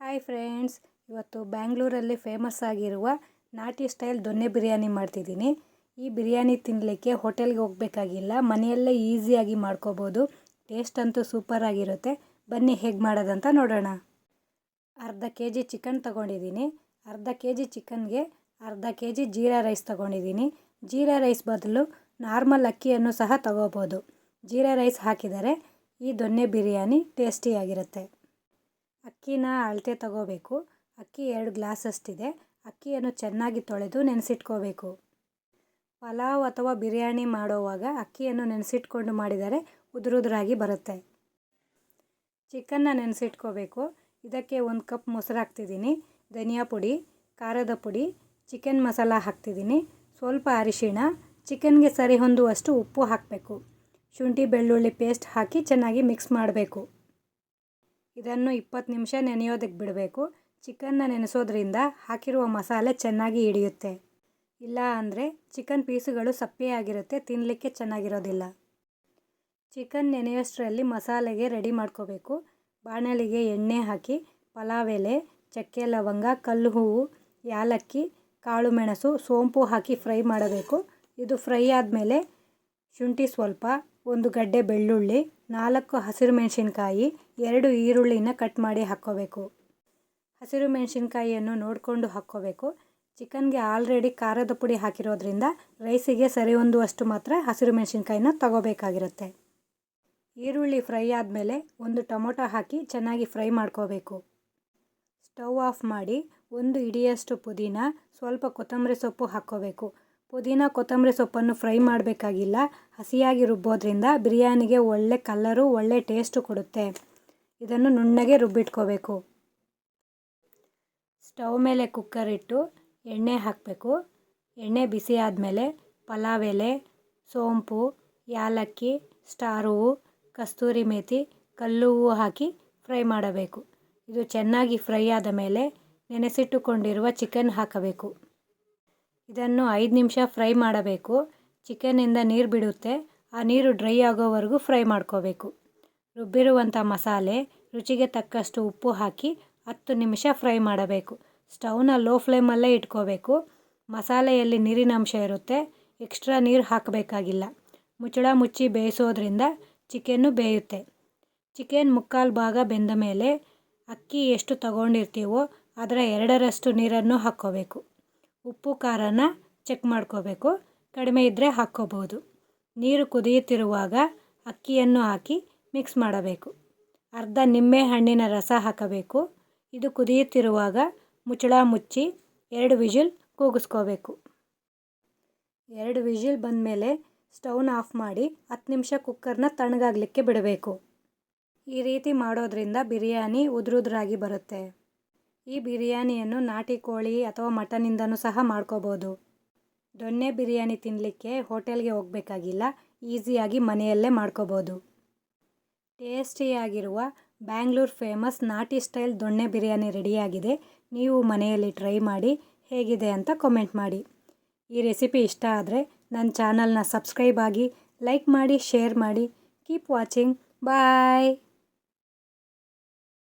Hi friends, ಇವತ್ತು ಬ್ಯಾಂಗ್ಳೂರಲ್ಲಿ famous ಆಗಿರುವ ನಾಟಿ ಸ್ಟೈಲ್ ದೊನ್ನೆ ಬಿರಿಯಾನಿ ಮಾಡ್ತಿದ್ದೀನಿ. ಈ ಬಿರಿಯಾನಿ ತಿನ್ನಲಿಕ್ಕೆ ಹೋಟೆಲ್ಗೆ ಹೋಗಬೇಕಾಗಿಲ್ಲ, ಮನೆಯಲ್ಲೇ ಈಸಿಯಾಗಿ ಮಾಡ್ಕೋಬೋದು. ಟೇಸ್ಟ್ ಅಂತೂ ಸೂಪರ್ ಆಗಿರುತ್ತೆ. ಬನ್ನಿ ಹೇಗೆ ಮಾಡೋದಂತ ನೋಡೋಣ. ಅರ್ಧ ಕೆ ಜಿ ಚಿಕನ್ ತೊಗೊಂಡಿದ್ದೀನಿ. ಅರ್ಧ ಕೆ ಜಿ ಚಿಕನ್ಗೆ ಅರ್ಧ ಕೆ ಜಿ ಜೀರಾ ರೈಸ್ ತೊಗೊಂಡಿದ್ದೀನಿ. ಜೀರಾ ರೈಸ್ ಬದಲು ನಾರ್ಮಲ್ ಅಕ್ಕಿಯನ್ನು ಸಹ ತಗೋಬೋದು. ಜೀರಾ ರೈಸ್ ಹಾಕಿದರೆ ಈ ದೊನ್ನೆ ಬಿರಿಯಾನಿ ಟೇಸ್ಟಿಯಾಗಿರುತ್ತೆ ಅಕ್ಕಿನ ಅಳತೆ ತಗೋಬೇಕು. ಅಕ್ಕಿ ಎರಡು ಗ್ಲಾಸಷ್ಟಿದೆ. ಅಕ್ಕಿಯನ್ನು ಚೆನ್ನಾಗಿ ತೊಳೆದು ನೆನೆಸಿಟ್ಕೋಬೇಕು. ಪಲಾವ್ ಅಥವಾ ಬಿರಿಯಾನಿ ಮಾಡುವಾಗ ಅಕ್ಕಿಯನ್ನು ನೆನೆಸಿಟ್ಕೊಂಡು ಮಾಡಿದರೆ ಉದುರುದುರಾಗಿ ಬರುತ್ತೆ. ಚಿಕನ್ನ ನೆನೆಸಿಟ್ಕೋಬೇಕು. ಇದಕ್ಕೆ ಒಂದು ಕಪ್ ಮೊಸರು ಹಾಕ್ತಿದ್ದೀನಿ. ಧನಿಯಾ ಪುಡಿ, ಖಾರದ ಪುಡಿ, ಚಿಕನ್ ಮಸಾಲ ಹಾಕ್ತಿದ್ದೀನಿ. ಸ್ವಲ್ಪ ಅರಿಶಿಣ, ಚಿಕನ್ಗೆ ಸರಿ ಹೊಂದುವಷ್ಟು ಉಪ್ಪು ಹಾಕಬೇಕು. ಶುಂಠಿ ಬೆಳ್ಳುಳ್ಳಿ ಪೇಸ್ಟ್ ಹಾಕಿ ಚೆನ್ನಾಗಿ ಮಿಕ್ಸ್ ಮಾಡಬೇಕು. ಇದನ್ನು ಇಪ್ಪತ್ತು ನಿಮಿಷ ನೆನೆಯೋದಕ್ಕೆ ಬಿಡಬೇಕು. ಚಿಕನ್ನ ನೆನೆಸೋದ್ರಿಂದ ಹಾಕಿರುವ ಮಸಾಲೆ ಚೆನ್ನಾಗಿ ಹಿಡಿಯುತ್ತೆ. ಇಲ್ಲ ಅಂದರೆ ಚಿಕನ್ ಪೀಸುಗಳು ಸಪ್ಪೆಯಾಗಿರುತ್ತೆ ತಿನ್ನಲಿಕ್ಕೆ ಚೆನ್ನಾಗಿರೋದಿಲ್ಲ. ಚಿಕನ್ ನೆನೆಯೋಷ್ಟರಲ್ಲಿ ಮಸಾಲೆಗೆ ರೆಡಿ ಮಾಡ್ಕೋಬೇಕು. ಬಾಣಲಿಗೆ ಎಣ್ಣೆ ಹಾಕಿ ಪಲಾವ್ ಎಲೆ ಚಕ್ಕೆ ಲವಂಗ, ಕಲ್ಲು ಹೂವು, ಯಾಲಕ್ಕಿ, ಕಾಳು ಮೆಣಸು, ಸೋಂಪು ಹಾಕಿ ಫ್ರೈ ಮಾಡಬೇಕು. ಇದು ಫ್ರೈ ಆದಮೇಲೆ ಶುಂಠಿ ಸ್ವಲ್ಪ, ಒಂದು ಗಡ್ಡೆ ಬೆಳ್ಳುಳ್ಳಿ, ನಾಲ್ಕು ಹಸಿರು ಮೆಣಸಿನ್ಕಾಯಿ, ಎರಡು ಈರುಳ್ಳಿನ ಕಟ್ ಮಾಡಿ ಹಾಕ್ಕೋಬೇಕು. ಹಸಿರು ಮೆಣಸಿನ್ಕಾಯಿಯನ್ನು ನೋಡಿಕೊಂಡು ಹಾಕ್ಕೋಬೇಕು. ಚಿಕನ್ಗೆ ಆಲ್ರೆಡಿ ಖಾರದ ಪುಡಿ ಹಾಕಿರೋದ್ರಿಂದ ರೈಸಿಗೆ ಸರಿ ಹೊಂದುವಷ್ಟು ಮಾತ್ರ ಹಸಿರು ಮೆಣಸಿನ್ಕಾಯಿನ ತಗೋಬೇಕಾಗಿರುತ್ತೆ. ಈರುಳ್ಳಿ ಫ್ರೈ ಆದಮೇಲೆ ಒಂದು ಟೊಮೊಟೊ ಹಾಕಿ ಚೆನ್ನಾಗಿ ಫ್ರೈ ಮಾಡ್ಕೋಬೇಕು. ಸ್ಟವ್ ಆಫ್ ಮಾಡಿ ಒಂದು ಇಡಿಯಷ್ಟು ಪುದೀನ, ಸ್ವಲ್ಪ ಕೊತ್ತಂಬರಿ ಸೊಪ್ಪು ಹಾಕ್ಕೋಬೇಕು. ಪುದೀನ ಕೊತ್ತಂಬರಿ ಸೊಪ್ಪನ್ನು ಫ್ರೈ ಮಾಡಬೇಕಾಗಿಲ್ಲ. ಹಸಿಯಾಗಿ ರುಬ್ಬೋದ್ರಿಂದ ಬಿರಿಯಾನಿಗೆ ಒಳ್ಳೆ ಕಲ್ಲರು ಒಳ್ಳೆ ಟೇಸ್ಟು ಕೊಡುತ್ತೆ. ಇದನ್ನು ನುಣ್ಣಗೆ ರುಬ್ಬಿಟ್ಕೋಬೇಕು. ಸ್ಟವ್ ಮೇಲೆ ಕುಕ್ಕರ್ ಇಟ್ಟು ಎಣ್ಣೆ ಹಾಕಬೇಕು. ಎಣ್ಣೆ ಬಿಸಿ ಆದಮೇಲೆ ಪಲಾವ್ ಎಲೆ, ಸೋಂಪು, ಯಾಲಕ್ಕಿ, ಸ್ಟಾರ್ ಹೂವು ಕಸ್ತೂರಿ ಮೇಥಿ ಕಲ್ಲು ಹೂವು ಹಾಕಿ ಫ್ರೈ ಮಾಡಬೇಕು. ಇದು ಚೆನ್ನಾಗಿ ಫ್ರೈ ಆದ ಮೇಲೆ ನೆನೆಸಿಟ್ಟುಕೊಂಡಿರುವ ಚಿಕನ್ ಹಾಕಬೇಕು. ಇದನ್ನು ಐದು ನಿಮಿಷ ಫ್ರೈ ಮಾಡಬೇಕು. ಚಿಕನಿಂದ ನೀರು ಬಿಡುತ್ತೆ. ಆ ನೀರು ಡ್ರೈ ಆಗೋವರೆಗೂ ಫ್ರೈ ಮಾಡ್ಕೋಬೇಕು. ರುಬ್ಬಿರುವಂಥ ಮಸಾಲೆ, ರುಚಿಗೆ ತಕ್ಕಷ್ಟು ಉಪ್ಪು ಹಾಕಿ ಹತ್ತು ನಿಮಿಷ ಫ್ರೈ ಮಾಡಬೇಕು. ಸ್ಟೌನ ಲೋ ಫ್ಲೇಮಲ್ಲೇ ಇಟ್ಕೋಬೇಕು. ಮಸಾಲೆಯಲ್ಲಿ ನೀರಿನ ಅಂಶ ಇರುತ್ತೆ. ಎಕ್ಸ್ಟ್ರಾ ನೀರು ಹಾಕಬೇಕಾಗಿಲ್ಲ. ಮುಚ್ಚಳ ಮುಚ್ಚಿ ಬೇಯಿಸೋದ್ರಿಂದ ಚಿಕನ್ನು ಬೇಯುತ್ತೆ. ಚಿಕನ್ ಮುಕ್ಕಾಲು ಭಾಗ ಬೆಂದ ಮೇಲೆ ಅಕ್ಕಿ ಎಷ್ಟು ತಗೊಂಡಿರ್ತೀವೋ ಅದರ ಎರಡರಷ್ಟು ನೀರನ್ನು ಹಾಕ್ಕೋಬೇಕು. ಉಪ್ಪು, ಖಾರನ ಚೆಕ್ ಮಾಡ್ಕೋಬೇಕು. ಕಡಿಮೆ ಇದ್ದರೆ ಹಾಕ್ಕೋಬೋದು ನೀರು ಕುದಿಯುತ್ತಿರುವಾಗ ಅಕ್ಕಿಯನ್ನು ಹಾಕಿ ಮಿಕ್ಸ್ ಮಾಡಬೇಕು. ಅರ್ಧ ನಿಂಬೆ ಹಣ್ಣಿನ ರಸ ಹಾಕಬೇಕು. ಇದು ಕುದಿಯುತ್ತಿರುವಾಗ ಮುಚ್ಚಳ ಮುಚ್ಚಿ ಎರಡು ವಿಜಿಲ್ ಕೂಗಿಸ್ಕೋಬೇಕು. ಎರಡು ವಿಜಿಲ್ ಬಂದಮೇಲೆ ಸ್ಟೌನ್ ಆಫ್ ಮಾಡಿ ಹತ್ತು ನಿಮಿಷ ಕುಕ್ಕರ್ನ ತಣ್ಣಗಾಗಲಿಕ್ಕೆ ಬಿಡಬೇಕು. ಈ ರೀತಿ ಮಾಡೋದ್ರಿಂದ ಬಿರಿಯಾನಿ ಉದುರುದ್ರಾಗಿ ಬರುತ್ತೆ. ಈ ಬಿರಿಯಾನಿಯನ್ನು ನಾಟಿ ಕೋಳಿ ಅಥವಾ ಮಟನಿಂದನೂ ಸಹ ಮಾಡ್ಕೋಬೋದು. ದೊನ್ನೆ ಬಿರಿಯಾನಿ ತಿನ್ನಲಿಕ್ಕೆ ಹೋಟೆಲ್ಗೆ ಹೋಗಬೇಕಾಗಿಲ್ಲ, ಈಸಿಯಾಗಿ ಮನೆಯಲ್ಲೇ ಮಾಡ್ಕೋಬೋದು. ಟೇಸ್ಟಿಯಾಗಿರುವ ಬ್ಯಾಂಗ್ಳೂರ್ ಫೇಮಸ್ ನಾಟಿ ಸ್ಟೈಲ್ ದೊಣ್ಣೆ ಬಿರಿಯಾನಿ ರೆಡಿಯಾಗಿದೆ. ನೀವು ಮನೆಯಲ್ಲಿ ಟ್ರೈ ಮಾಡಿ ಹೇಗಿದೆ ಅಂತ ಕಮೆಂಟ್ ಮಾಡಿ. ಈ ರೆಸಿಪಿ ಇಷ್ಟ ಆದರೆ ನನ್ನ ಚಾನಲ್ನ ಸಬ್ಸ್ಕ್ರೈಬ್ ಆಗಿ ಲೈಕ್ ಮಾಡಿ, ಶೇರ್ ಮಾಡಿ. Keep watching. ಬಾಯ್!